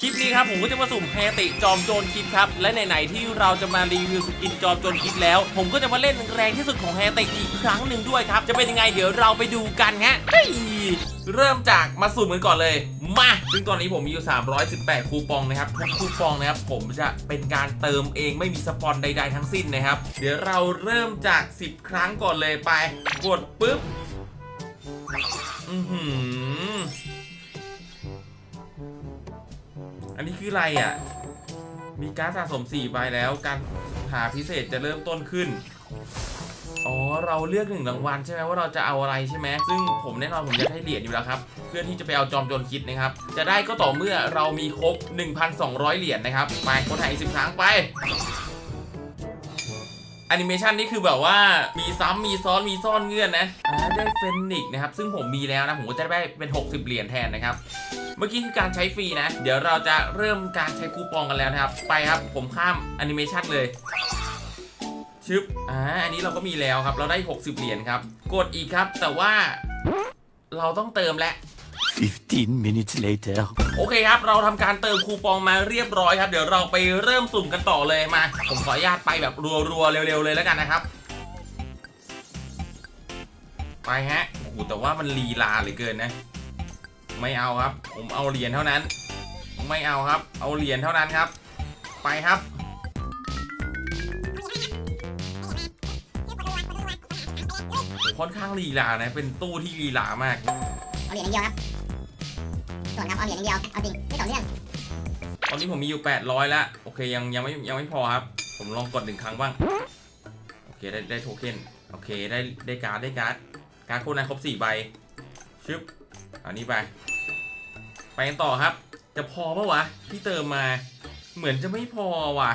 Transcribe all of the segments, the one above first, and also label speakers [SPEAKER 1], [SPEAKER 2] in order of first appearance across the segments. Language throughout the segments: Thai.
[SPEAKER 1] คลิปนี้ครับผมก็จะมาสุ่มแฮติจอมโจรคิดครับ และไหนๆที่เราจะมารีวิวสกินจอมโจรคิดแล้ว ผมก็จะมาเล่นแรงที่สุดของแฮติอีกครั้งหนึ่งด้วยครับ จะเป็นยังไงเดี๋ยวเราไปดูกันฮะเฮ้ยเริ่มจากมาสุ่มกันก่อนเลย มา ซึ่งตอนนี้ผมมีอยู่ 318 คูปองนะครับทุกคูปองนะครับผมจะเป็นการเติมเองไม่มีสปอนใด ๆ ทั้งสิ้นนะครับ เดี๋ยวเราเริ่มจาก 10 ครั้งก่อนเลยไป กดปุ๊บ อือหือ อันนี้คืออะไรอะ มีการดสะสม4ใบแล้ว การหาพิเศษจะเริ่มต้นขึ้น อ๋อ เราเลือกหนึ่งรางวัลใช่ไหมว่าเราจะเอาอะไรใช่ไหมซึ่งผมแน่นอนผมจะให้เหรียญอยู่แล้วครับ เพื่อที่จะไปเอาจอมโจรคิดนะครับ จะได้ก็ต่อเมื่อเรามีครบ 1,200 เหรียญนะครับ ไปคนไทยสิบครั้งไปแอนิเมชันนี่คือแบบว่ามีซ้ำมีซ้อนมีซ่อนเงื่อนนะอ่าได้เฟนิกนะครับ ซึ่งผมมีแล้วนะ ผมก็จะได้เป็น 60 เหรียญแทนนะครับ เมื่อกี้คือการใช้ฟรีนะ เดี๋ยวเราจะเริ่มการใช้คูปองกันแล้วนะครับ ไปครับ ผมข้ามแอนิเมชันเลยชึบอ่าอันนี้เราก็มีแล้วครับ เราได้ 60 เหรียญครับ กดอีกครับ แต่ว่าเราต้องเติมแล้ว
[SPEAKER 2] 15 minutes later.
[SPEAKER 1] โอเคครับ เราทำการเติมคูปองมาเรียบร้อยครับ เดี๋ยวเราไปเริ่มสุ่มกันต่อเลยมา ผมขออนุญาตไปแบบรัวๆ เร็วๆ เลยแล้วกันนะครับ ไปฮะโอ้โหแต่ว่ามันลีลาเหลือเกินนะ ไม่เอาครับ ผมเอาเหรียญเท่านั้น ไม่เอาครับ เอาเหรียญเท่านั้นครับ ไปครับค่อนข้างลีลานะ เป็นตู้ที่ลีลามาก
[SPEAKER 3] เอาเหรียญอย่างเดียวครับส่วนครับ เอาเหรียญอย่างเดียว เอาจริง ไม่ต่อเนื่อง
[SPEAKER 1] ตอนนี้ผมมีอยู่ 800แล้ว โอเค ยังยังไม่ยังไม่พอครับ ผมลองกดหนึ่งครั้งบ้าง โอเค ได้ได้โทเค็น โอเค ได้ได้การ์ดได้การ์ด การ์ดโคนนั้นครบ4ใบ ชึบเอานี้ไป ไปกันต่อครับ จะพอปะวะที่เติมมา เหมือนจะไม่พอว่ะ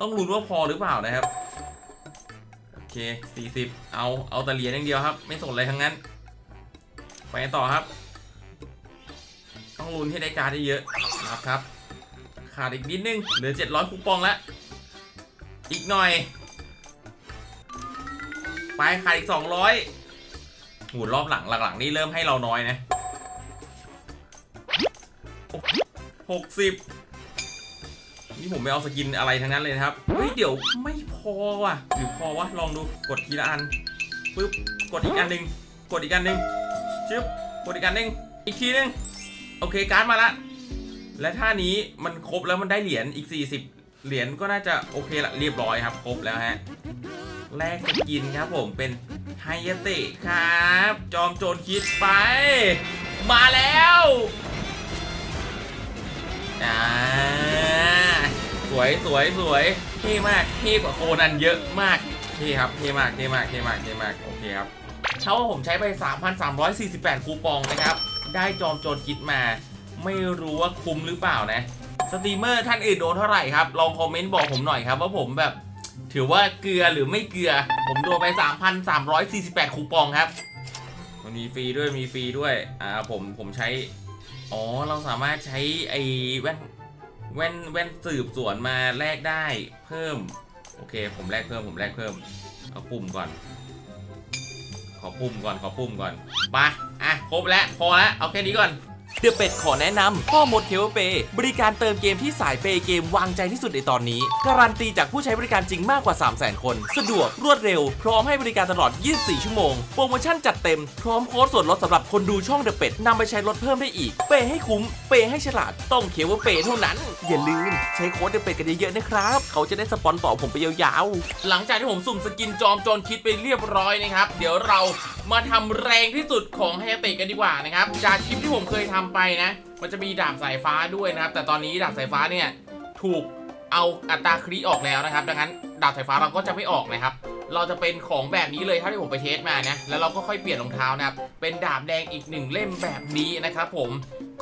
[SPEAKER 1] ต้องลุ้นว่าพอหรือเปล่านะครับ โอเค40เอาเอาแต่เหรียญอย่างเดียวครับ ไม่สนอะไรทั้งนั้น ไปกันต่อครับ ต้องลุ้นให้ได้การ์ดได้เยอะนะครับครับ ขาดอีกนิดนึง เหลือ700คูปองแล้วอีกหน่อย ไปขาดอีก200หูรอบหลังหลังๆนี่เริ่มให้เราน้อยนะ 60นี่ผมไม่เอาสกินอะไรทั้งนั้นเลยนะครับ เฮ้ย เดี๋ยวไม่พอว่ะ หรือพอวะ ลองดู กดทีละอัน ปึ๊บ กดอีกอันหนึ่ง กดอีกอันหนึ่งชึบ กดอีกอันหนึ่ง อีกทีหนึงโอเค การ์ดมาละ และท่านี้มันครบแล้วมันได้เหรียญอีก 40 เหรียญก็น่าจะโอเคละเรียบร้อยครับ ครบแล้วฮะ แลกสกินครับผม เป็นไฮยเตะครับ จอมโจรคิดไป มาแล้ว อ่าสวยสวยสวยเท่มากเท่กว่าโคนันเยอะมากเท่ครับเท่มากเท่มากเท่มากเท่มากโอเคครับเท่าว่าผมใช้ไป 3,348 คูปองนะครับ ได้จอมโจรคิดมา ไม่รู้ว่าคุ้มหรือเปล่านะ สตรีมเมอร์ท่านอื่นโดนเท่าไหร่ครับ ลองคอมเมนต์บอกผมหน่อยครับว่าผมแบบ ถือว่าเกลือหรือไม่เกลือ ผมโดนไป 3,348 คูปองครับ มันมีฟรีด้วยมีฟรีด้วย อ่าผมผมใช้ อ๋อ เราสามารถใช้ไอ้แว่นแว่นแว่นสืบสวนมาแลกได้เพิ่ม โอเค ผมแลกเพิ่มผมแลกเพิ่ม เอาปุ่มก่อน ขอปุ่มก่อนขอปุ่มก่อนไปอะครบแล้วพอแล้วเอาแค่นี้ก่อน เดอะเป็ดขอแนะนำพ่อมดเคเวเปย์บริการเติมเกมที่สายเปย์เกมวางใจที่สุดในตอนนี้ การันตีจากผู้ใช้บริการจริงมากกว่า 3 0 0 0 0 0 คน สะดวกรวดเร็ว พร้อมให้บริการตลอด 24 ชั่วโมง โปรโมชั่นจัดเต็ม พร้อมโค้ดส่วนลดสำหรับคนดูช่องเดอะเป็ดนำไปใช้ลดเพิ่มได้อีก เปย์ให้คุ้ม เปย์ให้ฉลาด ต้องเคเวเปย์เท่านั้น อย่าลืมใช้โค้ดเดอะเป็ดกันเยอะๆนะครับ เขาจะได้สปอนต่อผมไปยาวๆ หลังจากที่ผมสุ่มสกินจอมโจรคิดไปเรียบร้อยนะครับ เดี๋ยวเรามาทำแรงที่สุดของไฮเตกันดีกว่านะครับ จากคลิปที่ผมเคยทำไปนะมันจะมีดาบสายฟ้าด้วยนะครับ แต่ตอนนี้ดาบสายฟ้าเนี่ยถูกเอาอัตราคริออกแล้วนะครับ ดังนั้นดาบสายฟ้าเราก็จะไม่ออกนะครับ เราจะเป็นของแบบนี้เลยเท่าที่ผมไปเทสมานะแล้วเราก็ค่อยเปลี่ยนรองเท้านะครับเป็นดาบแดงอีกหนึ่งเล่มแบบนี้นะครับผม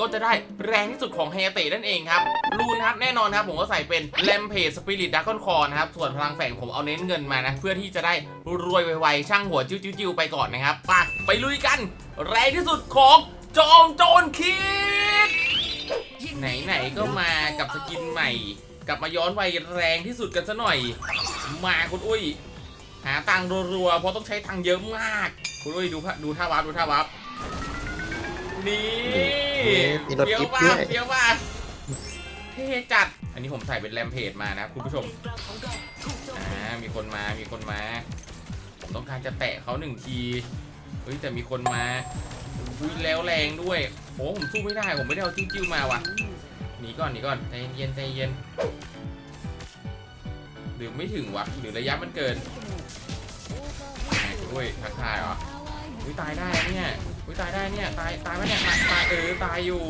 [SPEAKER 1] ก็จะได้แรงที่สุดของไฮเตนั่นเองครับรูนครับแน่นอนครับผมก็ใส่เป็นแลมเพจสปิริตดักคอนคอนะครับ ส่วนพลังแฝงผมเอาเน้นเงินมานะ เพื่อที่จะได้รวยไวๆช่างหัวจิ้วๆๆไปก่อนนะครับไปไปลุยกัน แรงที่สุดของ จอมโจรคิด ไหนๆก็มากับสกินใหม่ กลับมาย้อนวัยแรงที่สุดกันซะหน่อย มาคุณอุ้ย หาตังค์รัวๆเพราะต้องใช้ตังค์เยอะมาก คุณอุ้ยดูพะดูท่าวับดูท่าวับนี่
[SPEAKER 4] มีรถ
[SPEAKER 1] เฟี้ยว
[SPEAKER 4] จิ๊บ
[SPEAKER 1] ป่ะ
[SPEAKER 4] ด้วย
[SPEAKER 1] เฟี้ยวป่ะเท่จัด อันนี้ผมใส่เป็นแรมเพจมานะครับคุณผู้ชม อ่า มีคนมา มีคนมา ผมต้องการจะแตะเขาหนึ่งที เฮ้ยแต่มีคนมา อุ้ยแล้วแรงด้วยโอ้ผมสู้ไม่ได้ผมไม่ได้เอาจิ้วจิ้วมาว่ะหนีก่อนหนีก่อนใจเย็นใจเย็นหรือไม่ถึงวะหรือระยะมันเกินด้วยทักทายเหรออุ้ยตายได้เนี่ยอุ้ยตายได้เนี่ยตายตายไหมเนี่ยตายตายเออตายอยู่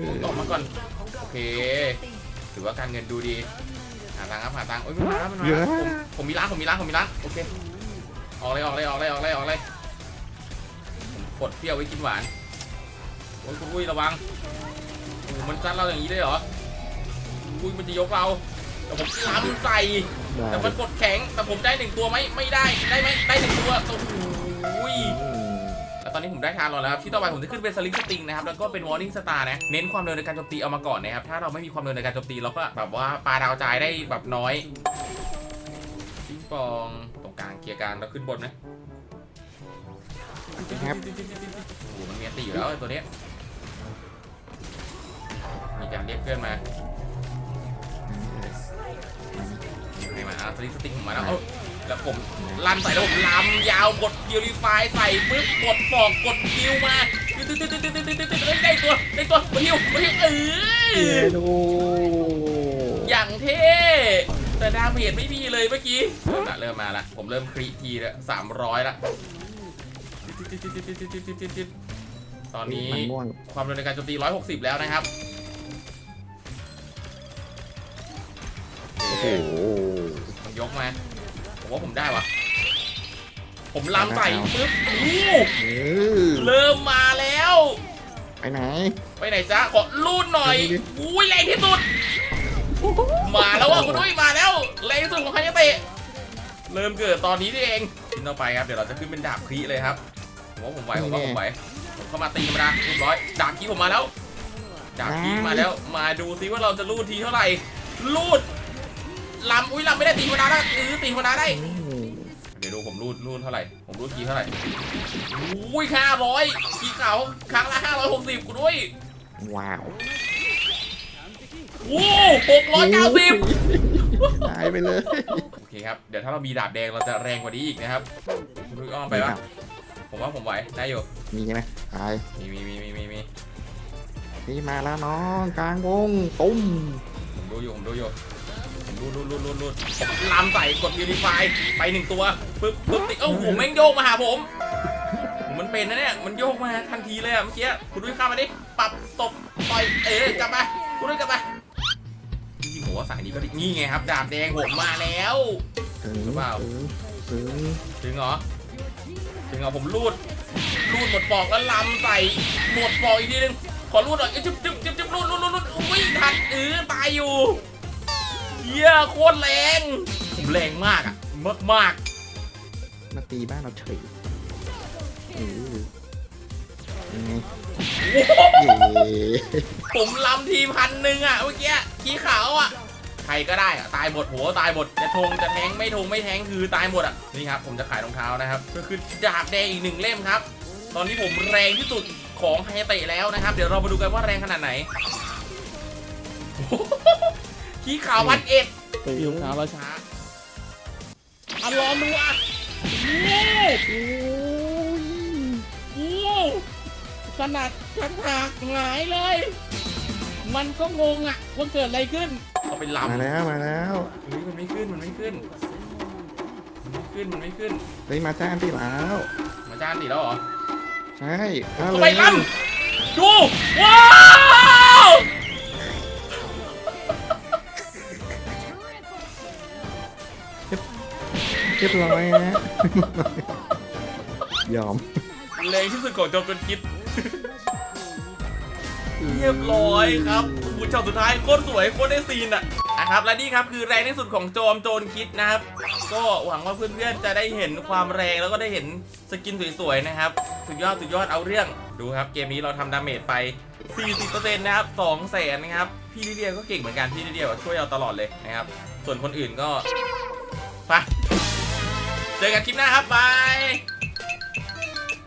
[SPEAKER 1] อุ๊ยออกมาก่อนโอเคถือว่าการเงินดูดีหาตังค์ครับหาตังค์โอ้ยมันมาแล้วมันมาแล้วผมผมมีร้านผมมีร้านผมมีร้านโอเคออกเลยออกเลยออกเลยออกเลยออกเลย ดเปรี้ยวไว้กินหวานโอ้ยคุณอุ้ยระวังโอ้โหมันซัดเราอย่างนี้เลยเหรออุ้ยมันจะยกเราแต่ผมล้ำใส่แต่มันกดแข็งแต่ผมได้หนึ่งตัวไหมไม่ได้ได้ไหมได้หนึ่งตัวโอ้โหยแล้วตอนนี้ผมได้ทานรอนแล้วครับที่ต่อไปผมจะขึ้นเป็นสลิงสติงนะครับแล้วก็เป็นวอร์นิ่งสตาร์นะเน้นความเร็วในการโจมตีเอามาก่อนนะครับถ้าเราไม่มีความเร็วในการโจมตีเราก็แบบว่าปาดาวจ่ายได้แบบน้อยปิงปองตรงกลางเคลียร์กลางแล้วขึ้นบนนะ
[SPEAKER 4] ครับ
[SPEAKER 1] โอ้โหมันมีอันตีอยู่แล้วไอ้ตัวเนี้ยมีการเรียกเพื่อนมาให้มาเอาสลิงสติงผมมาแล้วเอาแล้วผมลั่นใส่แล้วผมลำยาวกดคิวรีไฟใส่ปึ๊บกดปอกกดคิวมาตึ๊ดตึ๊ดตึ๊ดตึ๊ดตึ๊ดตึ๊ดตึ๊ดเอ้ยได้ตัวได้ตัวมาฮิวมาฮิวเออ
[SPEAKER 4] ดู
[SPEAKER 1] อย่างเท่แต่ดาเมจไม่มีเลยเมื่อกี้เริ่มละเริ่มมาละผมเริ่มครีทีละสามร้อยละ ตอนนี้
[SPEAKER 4] มันม่วง
[SPEAKER 1] ความเร็วในการโจมตี 160 แล้วนะครับ
[SPEAKER 4] โอ้
[SPEAKER 1] โอ
[SPEAKER 4] โห
[SPEAKER 1] เคมันยกมาผมว่าผมได้วะผมลำใส่ปึ๊บโอ้โห
[SPEAKER 4] เออ
[SPEAKER 1] เริ่มมาแล้ว
[SPEAKER 4] ไปไหน
[SPEAKER 1] ไปไหนจ๊ะขอลูดหน่อย
[SPEAKER 4] ดูดิ
[SPEAKER 1] อุ้ยแรงที่สุด มาแล้วว่ะคุณดุ้ยมาแล้วแรงที่สุดของคายาเตะเริ่มเกิดตอนนี้นี่เองชิ้นต่อไปครับ เดี๋ยวเราจะขึ้นเป็นดาบครีเลยครับ ผมว่าผมไหวผมว่าผมไหวผมเข้ามาตีธรรมดาเรียบร้อยดาบครีผมมาแล้วดาบครีมาแล้ว มาดูซิว่าเราจะลูดทีเท่าไหร่ลูดลำอุ้ยลำไม่ได้ตีธรรมดาได้เออตีธรรมดาได้
[SPEAKER 4] อืม
[SPEAKER 1] เดี๋ยวดูผมรูดรูดเท่าไหร่ ผมรูดทีเท่าไหร่อุ้ยห้าร้อยทีขาวครั้งละห้าร้อยหกสิบคุณด้วย
[SPEAKER 4] ว้าว
[SPEAKER 1] โอ้หกร้อยเก้าสิบ
[SPEAKER 4] ตายไปเลย
[SPEAKER 1] โอเคครับ เดี๋ยวถ้าเรามีดาบแดงเราจะแรงกว่านี้อีกนะครับคุณดุ้ยอ้อมไปปะ ผมว่าผมไหวได้อยู่
[SPEAKER 4] มีใช่ไหมตาย
[SPEAKER 1] มีมีมีมีมีมี
[SPEAKER 4] นี่มาแล้วน้องกลางวงตุ้ม
[SPEAKER 1] ผมดูอยู่ผมดูอยู่ผมรูดรูดรูดรูดรูดผมลามใส่กดยูนิฟายไปหนึ่งตัวปึ๊บปึ๊บติเอ้าโหแม่งโยกมาหาผมผม มันเป็นนะเนี่ยมันโยกมาทันทีเลยอะเมื่อกี้คุณดุ้ยข้ามมาดิปรับตบต่อยเออกลับมาคุณดุ้ยกลับมาจริงๆผมว่าสายนี้ก็ดีนี่ไงครับ ดาบแดงผมมาแล้ว
[SPEAKER 4] ถึง
[SPEAKER 1] หรือเปล่า
[SPEAKER 4] ถึงถึง
[SPEAKER 1] ถึงเหรอ ถึงเหรอผมรูดรูดหมดปอกแล้วลำใส่หมดปอกอีกทีนึงขอรูดหน่อยจุ๊บจุ๊บจุ๊บจุ๊บรูดรูดรูดรูดอุ้ยทันเออตายอยู่เฮียโคตรแรงผมแรงมากอะมากมาก
[SPEAKER 4] มาตีบ้านเราเฉยเออยังไง
[SPEAKER 1] ๆโอ้โห
[SPEAKER 4] เย้
[SPEAKER 1] ผมลำทีพันหนึ่งอะเมื่อกี้ขี้ขาวอะ ใครก็ได้อะตายหมดโหตายหมดจะทงจะแทงไม่ทงไม่แทงคือตายหมดอะนี่ครับผมจะขายรองเท้านะครับ ก็คือดาบแดงอีกหนึ่งเล่มครับ ตอนนี้ผมแรงที่สุดของไฮเตะแล้วนะครับ เดี๋ยวเรามาดูกันว่าแรงขนาดไหนขี้ขาวพันเอ็ด
[SPEAKER 4] ตีรองเท้าเรา
[SPEAKER 1] ช้าอะลองดูอะโอ้โหโอ้โหขนาดฉันหักหงายเลย มันก็งงอะว่าเกิดอะไรขึ้นเอา ไปลำ
[SPEAKER 4] มาแล้วมาแล้ว
[SPEAKER 1] เฮ้ยมันไม่ขึ้นมันไม่ขึ้น มันไม่ขึ้นมันไม่ขึ้น
[SPEAKER 4] เฮ้ยมาจ้างตีแล้ว
[SPEAKER 1] มาจ้านตีแล้วเหรอ
[SPEAKER 4] ใช่เอา
[SPEAKER 1] เอา
[SPEAKER 4] เล
[SPEAKER 1] ไป
[SPEAKER 4] ย
[SPEAKER 1] ลำดูว้าว
[SPEAKER 4] เรียบร้อยนะ ยอม
[SPEAKER 1] แรงที่สุดของโจมจนคิด เรียบร้อยครับคุณ ช็อตสุดท้ายโคตรสวยโคตรได้ซีนอะนะครับและนี่ครับคือแรงที่สุดของโจมโจรคิดนะครับ ก็หวังว่าเพื่อนๆจะได้เห็นความแรงแล้วก็ได้เห็นสกินสวยๆนะครับสุดยอดสุดยอดเอาเรื่องดูครับ เกมนี้เราทำดาเมจไป 40%นะครับ2แสนนะครับพี่ลิเดียก็เก่งเหมือนกันพี่ลิเดียกช่วยเราตลอดเลยนะครับ ส่วนคนอื่นก็ไปเจอกันคลิปหน้าครับบาย